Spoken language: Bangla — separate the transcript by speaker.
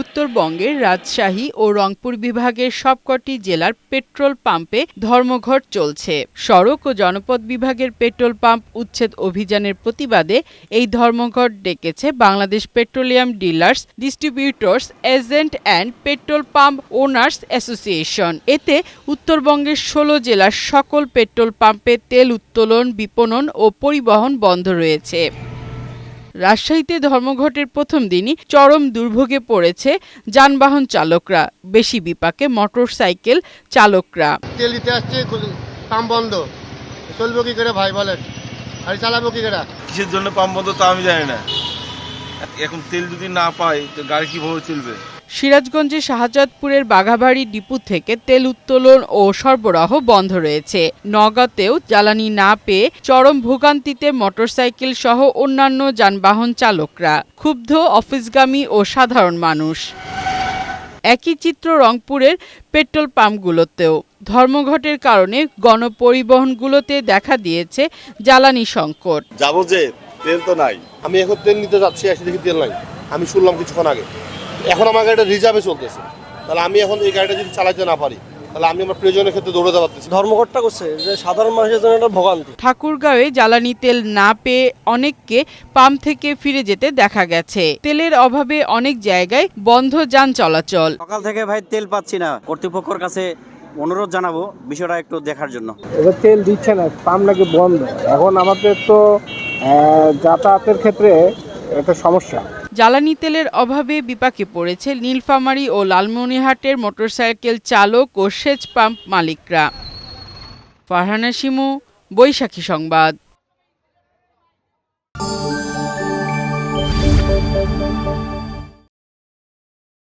Speaker 1: উত্তরবঙ্গের রাজশাহী ও রংপুর বিভাগের সবকটি জেলার পেট্রোল পাম্পে ধর্মঘট চলছে। সড়ক ও জনপদ বিভাগের পেট্রোল পাম্প উচ্ছেদ অভিযানের প্রতিবাদে এই ধর্মঘট ডেকেছে Bangladesh petroleum dealers, distributors, agent and petrol pump owners association. এতে উত্তরবঙ্গের ষোলো জেলার সকল পেট্রোল পাম্পে তেল উত্তোলন, বিপণন ও পরিবহন বন্ধ রয়েছে। রাজশাহীতে ধর্মঘটের প্রথম দিনই চরম দুর্ভোগে পড়েছে যানবাহন চালকরা বেশি বিপাকে মোটর সাইকেল চালকরা।
Speaker 2: তেল দিতে আসছে পাম্প বন্ধ। চলবো কি করে ভাই বলেন? আর চালাবো কি করে?
Speaker 3: কিসের জন্য পাম্প বন্ধ তা আমি জানি না। এখন তেল যদি না পাই তো গাড়ি কীভাবে চলবে?
Speaker 1: সিরাজগঞ্জের শাহজাদপুরের বাঘাবাড়ি ডিপু থেকে তেল উত্তোলন ও সরবরাহ বন্ধ রয়েছে। নগাঁতেও জ্বালানি না পেয়ে চরম ভোগান্তিতে মোটরসাইকেল সহ অন্যান্য যানবাহন চালকরা ক্ষুব্ধ অফিসগামী ও সাধারণ মানুষ। একই চিত্র রংপুরের পেট্রোল পাম্পগুলোতেও। ধর্মঘটের কারণে গণপরিবহনগুলোতে দেখা দিয়েছে জ্বালানি সংকট।
Speaker 4: যাব যে তেল তো নাই।
Speaker 2: আমি এখন তেল নিতে যাচ্ছি এসে দেখি তেল নাই। আমি শুনলাম কিছুক্ষণ আগে। এখন আমার গাড়িটা রিজার্ভে চলতেছে। তাহলে আমি এখন এই গাড়িটা যদি চালাতে না পারি তাহলে আমি আমার প্রয়োজনের ক্ষেত্রে দৌড়াতে পারতেছি
Speaker 5: ধর্মঘটটা করছে যে সাধারণ মানুষের জন্য একটা ভোগান্তি।
Speaker 1: ঠাকুরগাঁওয়ে জ্বালানি তেল না পেয়ে অনেককে পাম্প থেকে ফিরে যেতে দেখা গেছে। তেলের অভাবে অনেক জায়গায় বন্ধ যান চলাচল।
Speaker 6: সকাল থেকে ভাই তেল পাচ্ছি না। কর্তৃপক্ষের কাছে অনুরোধ জানাব বিষয়টা একটু দেখার জন্য।
Speaker 5: এবার তেল দিচ্ছে না পাম্প নাকি বন্ধ। এখন আমাদের তো যাতায়াতের ক্ষেত্রে একটা সমস্যা।
Speaker 1: জ্বালানি তেলের অভাবে বিপাকে পড়েছে নীলফামারী ও লালমনিহাটের মোটরসাইকেল চালক ও সেচ পাম্প মালিকরা। ফারহানা শিমু, বৈশাখী সংবাদ।